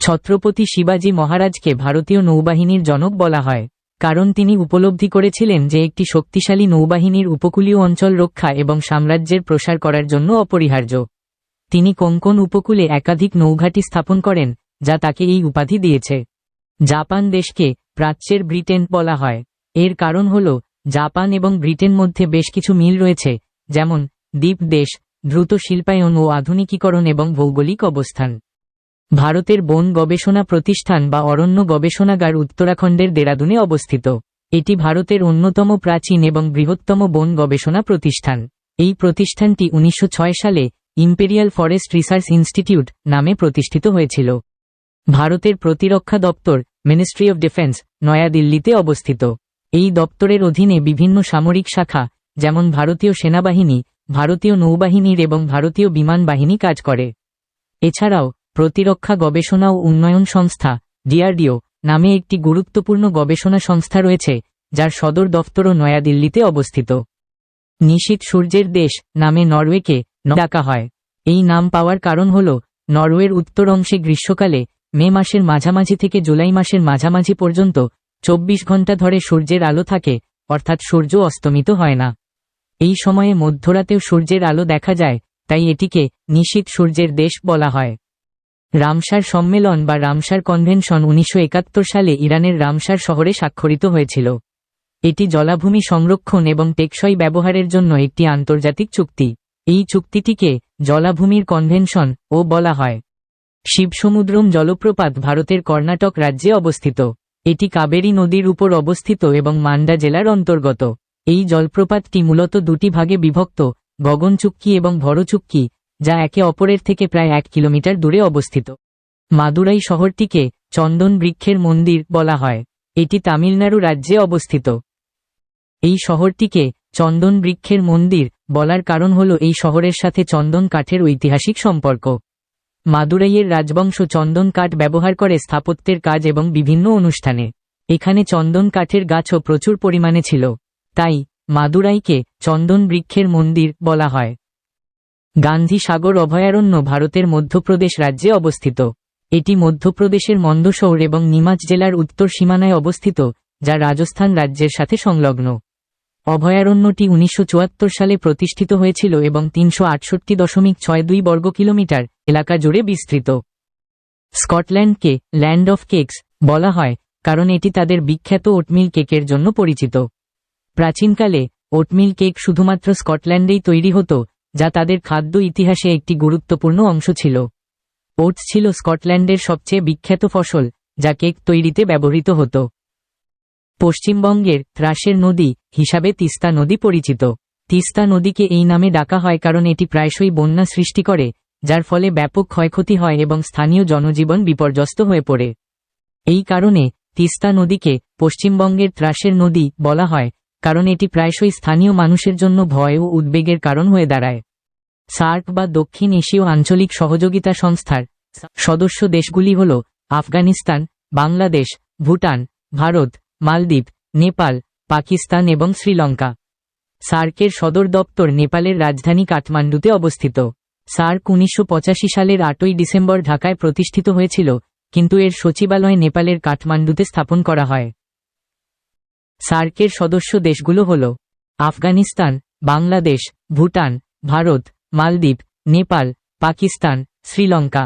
ছত্রপতি শিবাজী মহারাজকে ভারতীয় নৌবাহিনীর জনক বলা হয়, কারণ তিনি উপলব্ধি করেছিলেন যে একটি শক্তিশালী নৌবাহিনীর উপকূলীয় অঞ্চল রক্ষা এবং সাম্রাজ্যের প্রসার করার জন্য অপরিহার্য। তিনি কোঙ্কন উপকূলে একাধিক নৌঘাটি স্থাপন করেন, যা তাকে এই উপাধি দিয়েছে। জাপান দেশকে প্রাচ্যের ব্রিটেন বলা হয়। এর কারণ হল, জাপান এবং ব্রিটেন মধ্যে বেশ কিছু মিল রয়েছে, যেমন দ্বীপ দেশ, দ্রুত শিল্পায়ন ও আধুনিকীকরণ এবং ভৌগোলিক অবস্থান। ভারতের বন গবেষণা প্রতিষ্ঠান বা অরণ্য গবেষণাগার উত্তরাখণ্ডের দেরাদুনে অবস্থিত। এটি ভারতের অন্যতম প্রাচীন এবং বৃহত্তম বন গবেষণা প্রতিষ্ঠান। এই প্রতিষ্ঠানটি উনিশশো ছয় সালে ইম্পেরিয়াল ফরেস্ট রিসার্চ ইনস্টিটিউট নামে প্রতিষ্ঠিত হয়েছিল। ভারতের প্রতিরক্ষা দপ্তর, মিনিস্ট্রি অফ ডিফেন্স নয়াদিল্লিতে অবস্থিত। এই দপ্তরের অধীনে বিভিন্ন সামরিক শাখা, যেমন ভারতীয় সেনাবাহিনী, ভারতীয় নৌবাহিনীর এবং ভারতীয় বিমান বাহিনী কাজ করে। এছাড়াও প্রতিরক্ষা গবেষণা ও উন্নয়ন সংস্থা, ডিআরডিও, নামে একটি গুরুত্বপূর্ণ গবেষণা সংস্থা রয়েছে, যার সদর দফতরও নয়াদিল্লিতে অবস্থিত। নিশীত সূর্যের দেশ, নামে নরওয়েকে ডাকা হয়। এই নাম পাওয়ার কারণ হল, নরওয়ের উত্তর অংশে গ্রীষ্মকালে, মে মাসের মাঝামাঝি থেকে জুলাই মাসের মাঝামাঝি পর্যন্ত, চব্বিশ ঘণ্টা ধরে সূর্যের আলো থাকে, অর্থাৎ সূর্য অস্তমিত হয় না। এই সময়ে মধ্যরাতেও সূর্যের আলো দেখা যায়, তাই এটিকে নিশীত সূর্যের দেশ বলা হয়। রামসার সম্মেলন বা রামসার কনভেনশন উনিশশো একাত্তর সালে ইরানের রামসার শহরে স্বাক্ষরিত হয়েছিল। এটি জলাভূমি সংরক্ষণ এবং টেকসই ব্যবহারের জন্য একটি আন্তর্জাতিক চুক্তি। এই চুক্তিটিকে জলাভূমির কনভেনশন ও বলা হয়। শিবসমুদ্রম জলপ্রপাত ভারতের কর্ণাটক রাজ্যে অবস্থিত। এটি কাবেরী নদীর উপর অবস্থিত এবং মান্ডা জেলার অন্তর্গত। এই জলপ্রপাতটি মূলত দুটি ভাগে বিভক্ত, গগনচুক্কি এবং ভরচুক্কি। যা একে অপরের থেকে প্রায় এক কিলোমিটার দূরে অবস্থিত। মাদুরাই শহরটিকে চন্দন বৃক্ষের মন্দির বলা হয়। এটি তামিলনাড়ু রাজ্যে অবস্থিত। এই শহরটিকে চন্দন বৃক্ষের মন্দির বলার কারণ হল এই শহরের সাথে চন্দন কাঠের ঐতিহাসিক সম্পর্ক। মাদুরাইয়ের রাজবংশ চন্দন কাঠ ব্যবহার করে স্থাপত্যের কাজ এবং বিভিন্ন অনুষ্ঠানে। এখানে চন্দন কাঠের গাছও প্রচুর পরিমাণে ছিল। তাই মাদুরাইকে চন্দন বৃক্ষের মন্দির বলা হয়। গান্ধী সাগর অভয়ারণ্য ভারতের মধ্যপ্রদেশ রাজ্যে অবস্থিত। এটি মধ্যপ্রদেশের মন্দসৌর এবং নিমাচ জেলার উত্তর সীমানায় অবস্থিত, যা রাজস্থান রাজ্যের সাথে সংলগ্ন। অভয়ারণ্যটি উনিশশো চুয়াত্তর সালে প্রতিষ্ঠিত হয়েছিল এবং তিনশো আটষট্টি দশমিক ছয় দুই বর্গ কিলোমিটার এলাকা জুড়ে বিস্তৃত। স্কটল্যান্ডকে ল্যান্ড অফ কেকস বলা হয়, কারণ এটি তাদের বিখ্যাত ওটমিল কেকের জন্য পরিচিত। প্রাচীনকালে, ওটমিল কেক শুধুমাত্র স্কটল্যান্ডেই তৈরি হতো যা তাদের খাদ্য ইতিহাসে একটি গুরুত্বপূর্ণ অংশ ছিল। ওটস ছিল স্কটল্যান্ডের সবচেয়ে বিখ্যাত ফসল, যা কেক তৈরিতে ব্যবহৃত হতো। পশ্চিমবঙ্গের ত্রাসের নদী হিসাবে তিস্তা নদী পরিচিত। তিস্তা নদীকে এই নামে ডাকা হয় কারণ এটি প্রায়শই বন্যা সৃষ্টি করে, যার ফলে ব্যাপক ক্ষয়ক্ষতি হয় এবং স্থানীয় জনজীবন বিপর্যস্ত হয়ে পড়ে। এই কারণে তিস্তা নদীকে পশ্চিমবঙ্গের ত্রাসের নদী বলা হয় কারণ এটি প্রায়শই স্থানীয় মানুষের জন্য ভয় ও উদ্বেগের কারণ হয়ে দাঁড়ায়। সার্ক বা দক্ষিণ এশীয় আঞ্চলিক সহযোগিতা সংস্থার সদস্য দেশগুলি হল আফগানিস্তান, বাংলাদেশ, ভুটান, ভারত, মালদ্বীপ, নেপাল, পাকিস্তান এবং শ্রীলঙ্কা। সার্কের সদর দপ্তর নেপালের রাজধানী কাঠমান্ডুতে অবস্থিত। সার্ক উনিশশো পঁচাশি সালের আটই ডিসেম্বর ঢাকায় প্রতিষ্ঠিত হয়েছিল, কিন্তু এর সচিবালয় নেপালের কাঠমান্ডুতে স্থাপন করা হয়। সার্কের সদস্য দেশগুলো হল আফগানিস্তান বাংলাদেশ ভুটান ভারত মালদ্বীপ নেপাল পাকিস্তান শ্রীলঙ্কা।